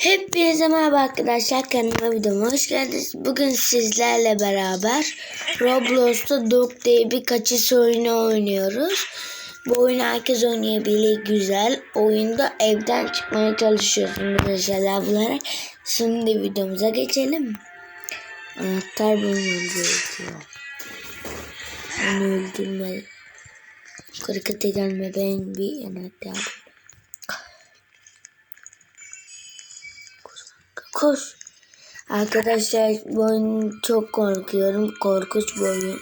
Hepinize merhaba arkadaşlar kanalıma videoma hoş geldiniz. Bugün sizlerle beraber Roblox'ta Dog diye bir kaçış oyunu oynuyoruz. Bu oyunu herkes oynayabilir güzel. Oyunda evden çıkmaya çalışıyorsunuz şeyler bularak. Şimdi videomuza geçelim. Anahtar bulmam gerekiyor. Onu öldürme. Kırıkete gelme ben bir anahtar Koş. Arkadaşlar bu oyunu çok korkuyorum. Korkunç bir oyun.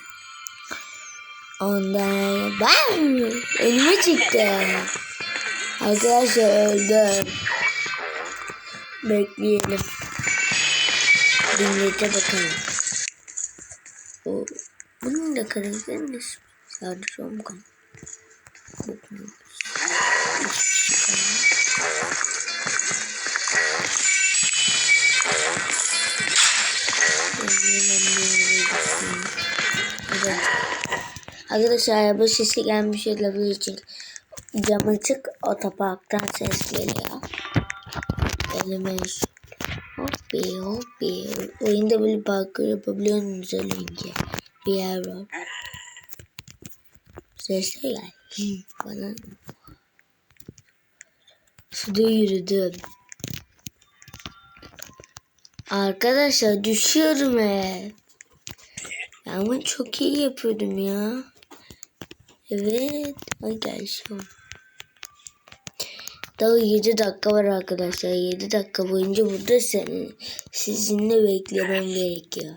Ondan ben önüme çıktı. Arkadaşlar öldüm. Bekleyelim. Dinlete bakalım. O, bunun da karakterin ismi. Sadece Omkan. Bakmıyoruz. Hiçbir şey kalmadı. Evet. Arkadaşlar araba sesi gelmiş olabilir için cam açık otoparktan ses geliyor. Elime hoppi hoppi. Oyunda böyle parkur yapabiliyor musunuz önce? Bir yer var. Sesler gel. Bana. Suda yürüdüm. Arkadaşlar düşüyorum hep. Ama çok iyi yapıyordum ya. Evet. Ay gel şu. Daha 7 dakika var arkadaşlar. 7 dakika boyunca burada senin, sizinle beklemem gerekiyor.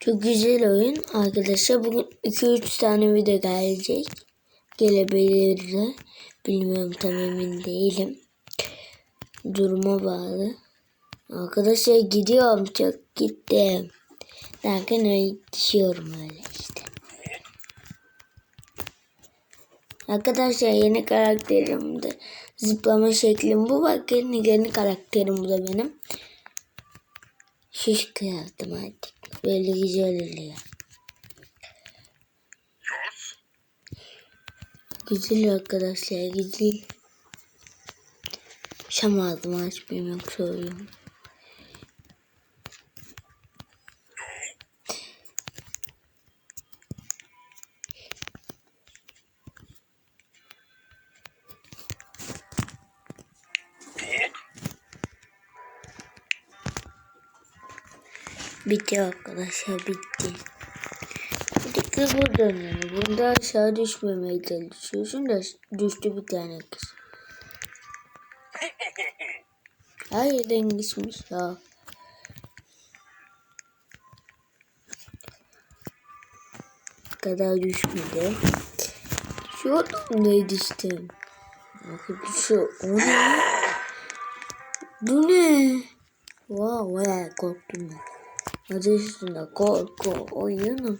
Çok güzel oyun. Arkadaşlar bugün 2-3 tane video gelecek. Gelebilir de. Bilmiyorum tam emin değilim duruma bağlı. Arkadaşlar gidiyorum çok gittim. Derken öyle düşüyorum öyle işte. Arkadaşlar yeni karakterim de zıplama şeklim bu. Bak yeni, karakterim bu da benim. Şiş kıyafetim artık. Böyle güzel oluyor. Güzel arkadaşlar güzel. Şam ağzımı açmayayım yok söylüyorum. Bitti arkadaşlar bitti. Bir de buradan yani. Bunda aşağı düşmemeye çalışıyorsun da düştü bir tane kız. Hayır dengismiş ya. kadar düşmedi. Şu ne düştüm. Şu o ne? Bu ne? Wow, wow korktum ben. Adı üstünde korku oyunu.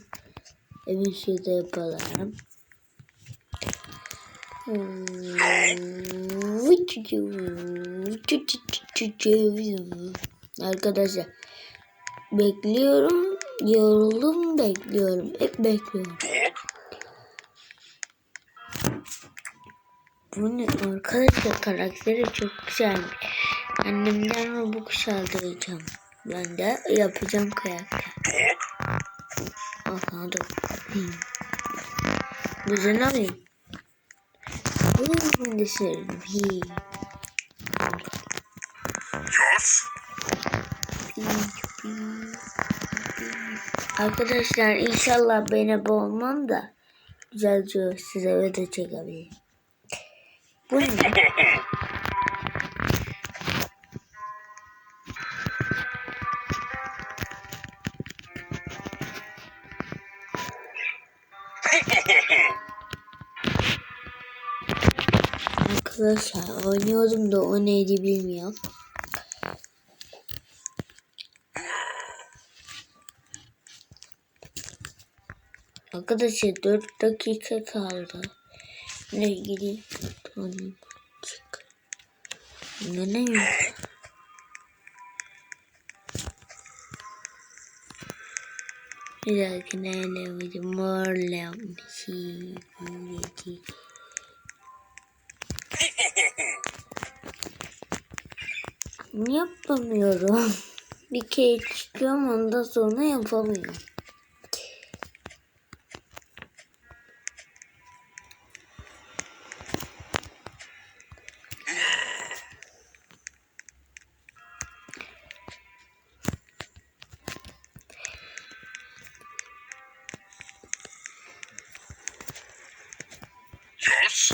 Evin şeyde yapalım. Arkadaşlar bekliyorum yoruldum bekliyorum hep bekliyorum. Bu ne arkadaşlar karakteri çok güzel. Annemden Robux aldıracağım. Ben de yapacağım karakter. Sana da. Güzel alayım. Ooh, this is me. Arkadaşlar inşallah beni boğulmam da güzelce size video çekebilirim. Bu ne? Arkadaşlar oynuyordum da o neydi bilmiyorum. Arkadaşlar 4 dakika kaldı. Ne ilgili tanım çık. Ne ne? Bir dahaki neyle yapacağım? Morla yapmışım. Yapamıyorum. Bir kere çıkıyorum ondan sonra yapamıyorum.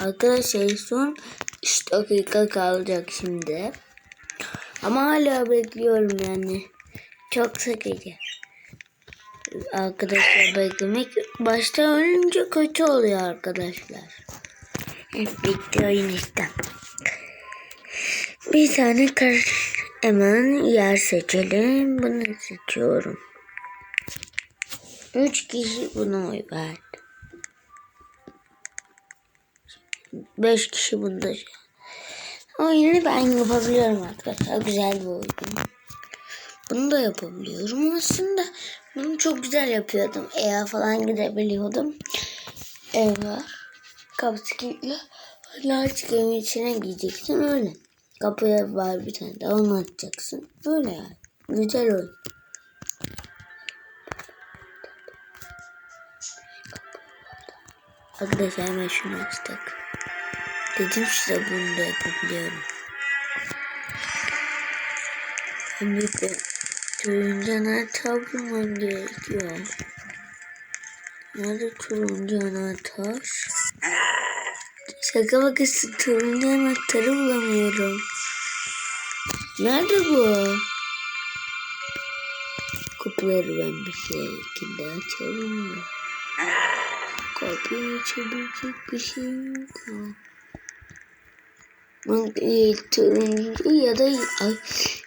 Arkadaşlar son 3 dakika kalacak şimdi. Ama hala bekliyorum yani. Çok sıkıcı. Arkadaşlar beklemek başta ölünce kötü oluyor arkadaşlar. Bitti oyun işte. Bir tane kar hemen yer seçelim. Bunu seçiyorum. Üç kişi buna oy verdi. Beş kişi bunda. Oyunu ben yapabiliyorum arkadaşlar. Güzel bir oyun. Bunu da yapabiliyorum. Aslında bunu çok güzel yapıyordum. Eğer falan gidebiliyordum. Ev var. Kapısı kilitli. Large game içine gideceksin öyle. Kapıya var bir tane daha onu açacaksın. Öyle yani. Güzel oyun. Arkadaşlar hemen şunu açtık. Dedim size bunu da yapabiliyorum. Şimdi de turuncu anahtar gerekiyor. Nerede turuncu anahtar? Şaka bakısı turuncu anahtarı bulamıyorum. Nerede bu? Kapıları ben bir şekilde açarım mı? Kapıyı açabilecek bir şey yok? Ben turuncu ya da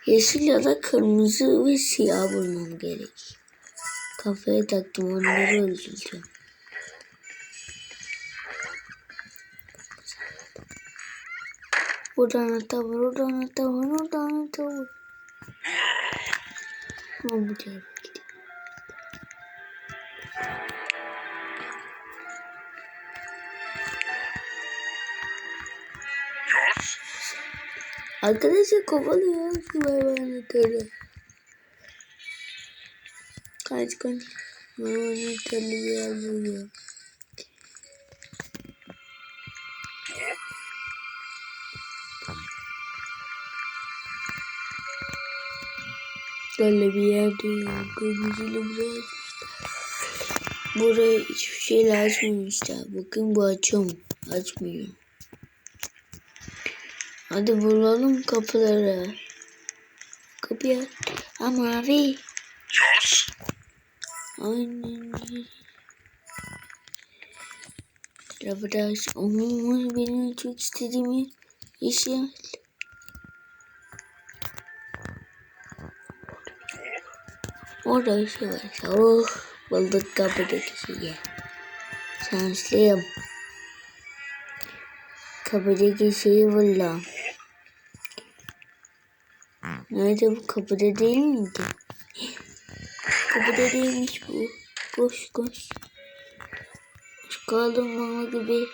yeşil ya da kırmızı ve siyah bulmam gerek. Kafaya taktım onları öldüreceğim. Burada anahtar var, orada anahtar var, orada anahtar var. Bu tarafa Arkadaşlar kovalıyor şu hayvanatları. Kaç kaç. Hayvanatları bir yer buluyor. Böyle bir yerde ya. Kırmızılı biraz. Buraya hiçbir şey açmamışlar. Bakın bu açıyor? Açmıyor. Hadi bulalım kapıları. Kapıyı aç. Ha mavi. Yes. Aynen. Aç. Oo, benim çok istediğimi yeşil. Orada bir şey var. Oh, bulduk kapıdaki şeyi. Şanslıyım. Kapıdaki şeyi buldum. Nerede bu kapıda değil miydi? Kapıda değilmiş bu. Koş koş. Çıkalım mama gibi.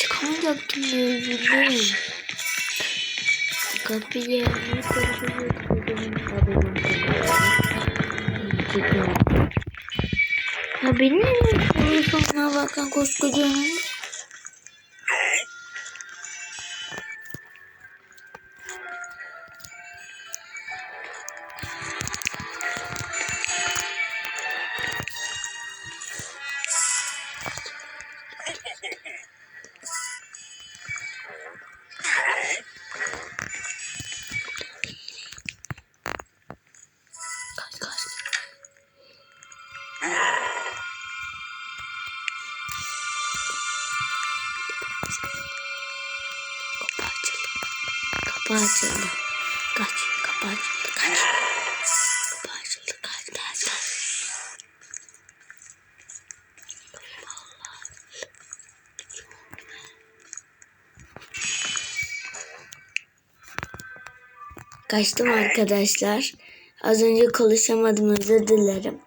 Ben çıkamayacaktım ya üzüldüm. kapıyı ne kapıyı Ha benim mi? Telefonuna bakan koskoca önüm. Kaçtım arkadaşlar. Az önce konuşamadım özür dilerim.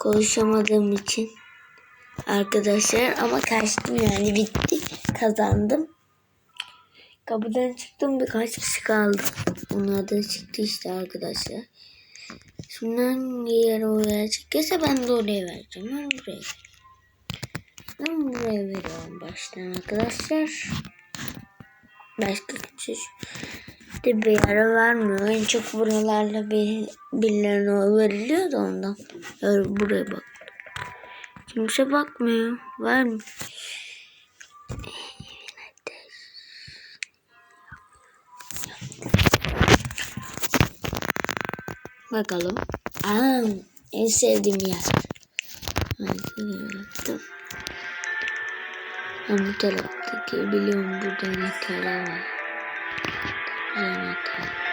Konuşamadığım için arkadaşlar ama kaçtım yani bitti. Kazandım. Kapıdan çıktım birkaç kişi kaldı. Onlar da çıktı işte arkadaşlar. Şimdi hangi yere oraya çıkıyorsa ben de oraya vereceğim. Ben buraya. Ben buraya veriyorum baştan arkadaşlar. Başka kimse de bir yere vermiyor. En çok buralarla bir, birilerine veriliyor da ondan. Öyle buraya bak. Kimse bakmıyor. Var mı? Bakalım. Aa, en sevdiğim yer. Hadi yaptım. Ben bu taraftaki biliyorum burada anahtarlar var. Güzel anahtar. Sikerim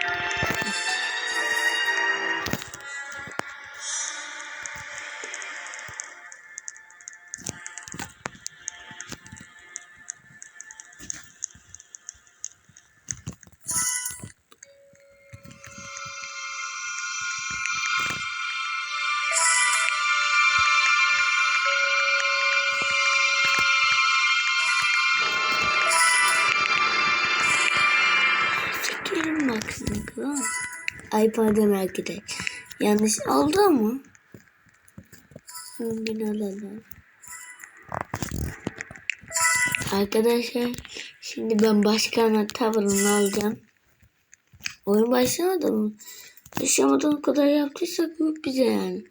Ay pardon arkadaş. Yanlış oldu mu? Bunu alalım. Arkadaşlar şimdi ben başkan tavrını alacağım. Oyun başlamadı mı? Başlamadan kadar yaptıysak yok bize yani.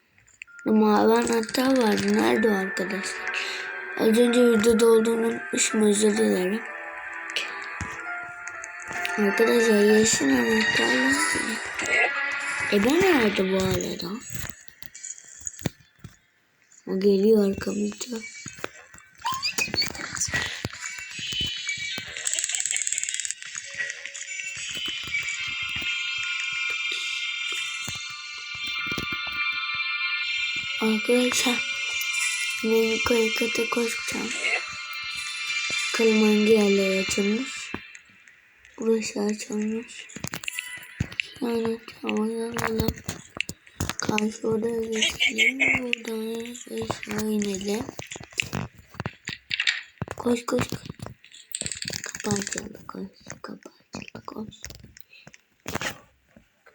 Mavi anahtar vardı. Nerede o arkadaşlar? Az önce videoda olduğunu unutmuşum özür dilerim. Arkadaşlar yeşil anahtarlar. Ebe nerede bu arada? O geliyor arkamızda. Arkadaşlar ben yukarı kata koşacağım. Bakalım hangi yerler açılmış. Burası açılmış. Yani havaya alalım. Karşı odaya geçelim. Buradan aşağı inelim. Koş koş açıldı koş. Kapı açıldı koş.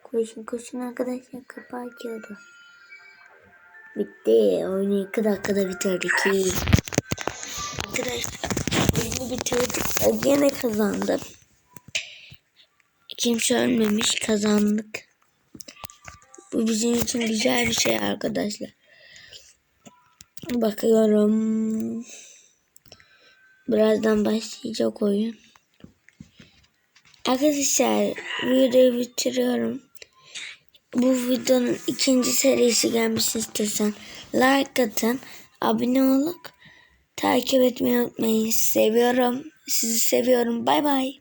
Koşun koşun arkadaşlar açıldı. Bitti. Oyunu iki dakikada bitirdik. Arkadaşlar oyunu bitirdik. Gene kazandım. Kimse ölmemiş kazandık. Bu bizim için güzel bir şey arkadaşlar. Bakıyorum. Birazdan başlayacak oyun. Arkadaşlar videoyu bitiriyorum. Bu videonun ikinci serisi gelmesini istiyorsan like atın, abone olup takip etmeyi unutmayın. Seviyorum. Sizi seviyorum. Bay bay.